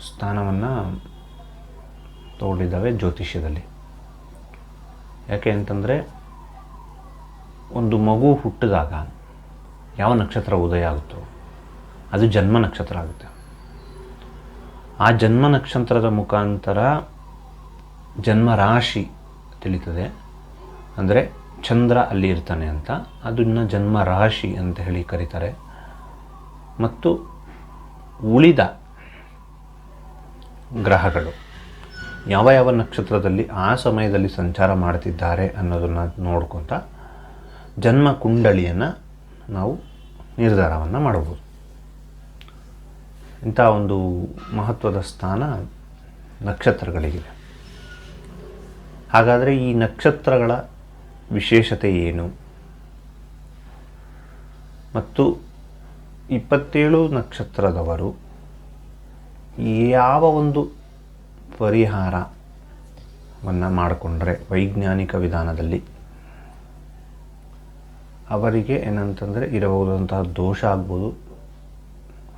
ಸ್ಥಾನವನ್ನು ತಗೊಂಡಿದ್ದಾವೆ ಜ್ಯೋತಿಷ್ಯದಲ್ಲಿ. ಯಾಕೆ ಅಂತಂದರೆ ಒಂದು ಮಗು ಹುಟ್ಟಿದಾಗ ಯಾವ ನಕ್ಷತ್ರ ಉದಯ ಆಗುತ್ತೋ ಅದು ಜನ್ಮ ನಕ್ಷತ್ರ ಆಗುತ್ತೆ. ಆ ಜನ್ಮ ನಕ್ಷತ್ರದ ಮುಖಾಂತರ ಜನ್ಮ ರಾಶಿ ತಿಳಿತದೆ. ಅಂದರೆ ಚಂದ್ರ ಅಲ್ಲಿ ಇರ್ತಾನೆ ಅಂತ ಅದನ್ನು ಜನ್ಮ ರಾಶಿ ಅಂತ ಹೇಳಿ ಕರೀತಾರೆ. ಮತ್ತು ಉಳಿದ ಗ್ರಹಗಳು. ಯಾವ ಯಾವ ನಕ್ಷತ್ರದಲ್ಲಿ ಆ ಸಮಯದಲ್ಲಿ ಸಂಚಾರ ಮಾಡ್ತಿದ್ದಾರೆ ಅನ್ನೋದನ್ನು ನೋಡ್ಕೊತ ಜನ್ಮ ಕುಂಡಳಿಯನ್ನು ನಾವು ನಿರ್ಧಾರವನ್ನು ಮಾಡಬಹುದು ಇಂಥ ಒಂದು ಮಹತ್ವದ ಸ್ಥಾನ ನಕ್ಷತ್ರಗಳಿಗಿದೆ. ಹಾಗಾದರೆ ಈ ನಕ್ಷತ್ರಗಳ ವಿಶೇಷತೆ ಏನು? ಮತ್ತು ಇಪ್ಪತ್ತೇಳು ನಕ್ಷತ್ರದವರು ಯಾವ ಒಂದು ಪರಿಹಾರವನ್ನು ಮಾಡಿಕೊಂಡ್ರೆ ವೈಜ್ಞಾನಿಕ ವಿಧಾನದಲ್ಲಿ ಅವರಿಗೆ ಏನಂತಂದರೆ ಇರಬಹುದಂತಹ ದೋಷ ಆಗ್ಬೋದು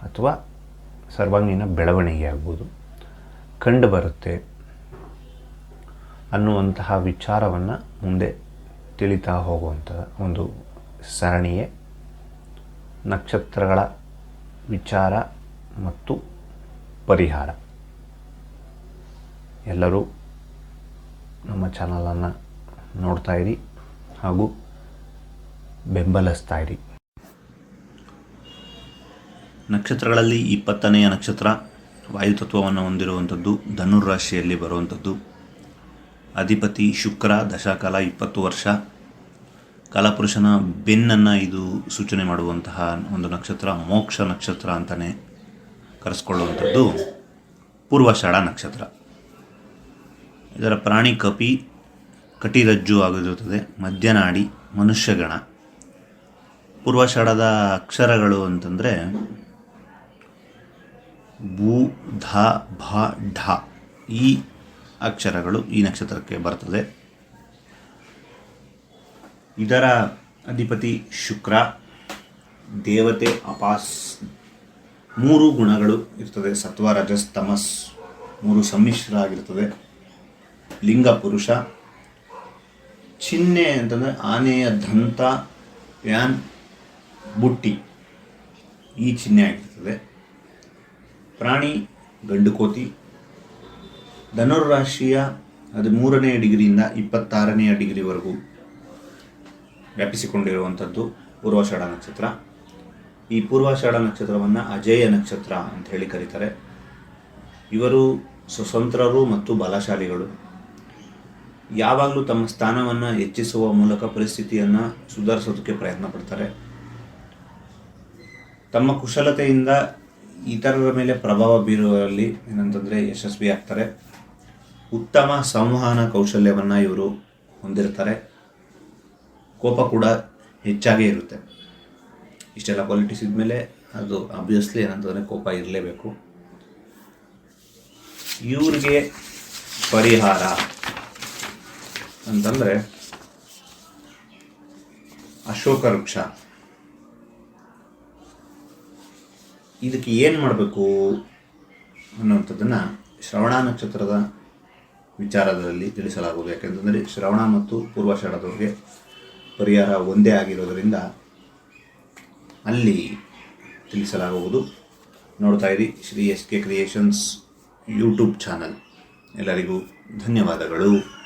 ಅಥವಾ ಸರ್ವಾಂಗೀಣ ಬೆಳವಣಿಗೆ ಆಗ್ಬೋದು. ಕಂಡು ಬರುತ್ತೆ ಅನ್ನುವಂತಹ ವಿಚಾರವನ್ನು ಮುಂದೆ ತಿಳಿತಾ ಹೋಗುವಂಥ ಒಂದು ಸರಣಿಯೇ ನಕ್ಷತ್ರಗಳ ವಿಚಾರ ಮತ್ತು ಪರಿಹಾರ. ಎಲ್ಲರೂ ನಮ್ಮ ಚಾನಲನ್ನು ನೋಡ್ತಾ ಇರಿ ಹಾಗೂ ಬೆಂಬಲಿಸ್ತಾ ಇರಿ. ನಕ್ಷತ್ರಗಳಲ್ಲಿ ಇಪ್ಪತ್ತನೆಯ ನಕ್ಷತ್ರ ವಾಯುತತ್ವವನ್ನು ಹೊಂದಿರುವಂಥದ್ದು ಧನುರಾಶಿಯಲ್ಲಿ ಬರುವಂಥದ್ದು. ಅಧಿಪತಿ ಶುಕ್ರ, ದಶಾಕಾಲ ಇಪ್ಪತ್ತು ವರ್ಷ. ಕಾಲಪುರುಷನ ಬೆನ್ನನ್ನು ಇದು ಸೂಚನೆ ಮಾಡುವಂತಹ ಒಂದು ನಕ್ಷತ್ರ ಮೋಕ್ಷ ನಕ್ಷತ್ರ ಅಂತಲೇ ಕರೆಸ್ಕೊಳ್ಳುವಂಥದ್ದು ಪೂರ್ವಾಷಾಢ ನಕ್ಷತ್ರ ಇದರ ಪ್ರಾಣಿ ಕಪಿ ಕಟಿರಜ್ಜು ಆಗಿರುತ್ತದೆ, ಮಧ್ಯನಾಡಿ ಮನುಷ್ಯಗಣ. ಪೂರ್ವಾಷಾಢದ ಅಕ್ಷರಗಳು ಅಂತಂದರೆ ಭೂ, ಧ, ಭ, ಢ ಈ ಅಕ್ಷರಗಳು ಈ ನಕ್ಷತ್ರಕ್ಕೆ ಬರ್ತದೆ. ಇದರ ಅಧಿಪತಿ ಶುಕ್ರ, ದೇವತೆ ಅಪಾಸ್ ಮೂರು ಗುಣಗಳು ಇರ್ತದೆ. ಸತ್ವ, ರಜಸ್, ತಮಸ್ ಮೂರು ಸಮ್ಮಿಶ್ರ ಆಗಿರ್ತದೆ ಲಿಂಗ, ಪುರುಷ. ಚಿಹ್ನೆ ಅಂತಂದರೆ ಆನೆಯ ದಂತ, ಪ್ಯಾನ್, ಬುಟ್ಟಿ ಈ ಚಿಹ್ನೆ ಆಗಿರ್ತದೆ. ಪ್ರಾಣಿ ಗಂಡುಕೋತಿ ಧನುರಾಶಿಯ ಅದು ಹದಿಮೂರನೆಯ ಡಿಗ್ರಿಯಿಂದ ಇಪ್ಪತ್ತಾರನೆಯ ಡಿಗ್ರಿವರೆಗೂ ವ್ಯಾಪಿಸಿಕೊಂಡಿರುವಂಥದ್ದು ಪೂರ್ವಾಷಾಢ ನಕ್ಷತ್ರ. ಈ ಪೂರ್ವಾಷಾಢ ನಕ್ಷತ್ರವನ್ನು ಅಜೇಯ ನಕ್ಷತ್ರ ಅಂತ ಹೇಳಿ ಕರೀತಾರೆ. ಇವರು ಸ್ವತಂತ್ರರು ಮತ್ತು ಬಲಶಾಲಿಗಳು. ಯಾವಾಗಲೂ ತಮ್ಮ ಸ್ಥಾನವನ್ನು ಹೆಚ್ಚಿಸುವ ಮೂಲಕ ಪರಿಸ್ಥಿತಿಯನ್ನು ಸುಧಾರಿಸೋದಕ್ಕೆ ಪ್ರಯತ್ನ ಪಡ್ತಾರೆ. ತಮ್ಮ ಕುಶಲತೆಯಿಂದ ಇತರರ ಮೇಲೆ ಪ್ರಭಾವ ಬೀರುವಲ್ಲಿ ಏನಂತಂದರೆ ಯಶಸ್ವಿ ಆಗ್ತಾರೆ. ಉತ್ತಮ ಸಂವಹನ ಕೌಶಲ್ಯವನ್ನು ಇವರು ಹೊಂದಿರ್ತಾರೆ. ಕೋಪ ಕೂಡ ಹೆಚ್ಚಾಗೇ ಇರುತ್ತೆ. ಇಷ್ಟೆಲ್ಲ ಕ್ವಾಲಿಟೀಸ್ ಇದ್ಮೇಲೆ ಅದು ಅಬ್ವಿಯಸ್ಲಿ ಏನಂತಂದರೆ ಕೋಪ ಇರಲೇಬೇಕು. ಇವ್ರಿಗೆ ಪರಿಹಾರ ಅಂತಂದರೆ ಅಶೋಕ ವೃಕ್ಷ. ಇದಕ್ಕೆ ಏನು ಮಾಡಬೇಕು ಅನ್ನುವಂಥದ್ದನ್ನು ಶ್ರವಣ ನಕ್ಷತ್ರದ ವಿಚಾರದಲ್ಲಿ ತಿಳಿಸಲಾಗುವುದು. ಯಾಕೆಂತಂದರೆ ಶ್ರವಣ ಮತ್ತು ಪೂರ್ವಾಷಾಢದವ್ರಿಗೆ ಪರಿಹಾರ ಒಂದೇ ಆಗಿರೋದರಿಂದ ಅಲ್ಲಿ ತಿಳಿಸಲಾಗುವುದು. ನೋಡ್ತಾ ಇರಿ Sri S K creations YouTube channel. ಎಲ್ಲರಿಗೂ ಧನ್ಯವಾದಗಳು.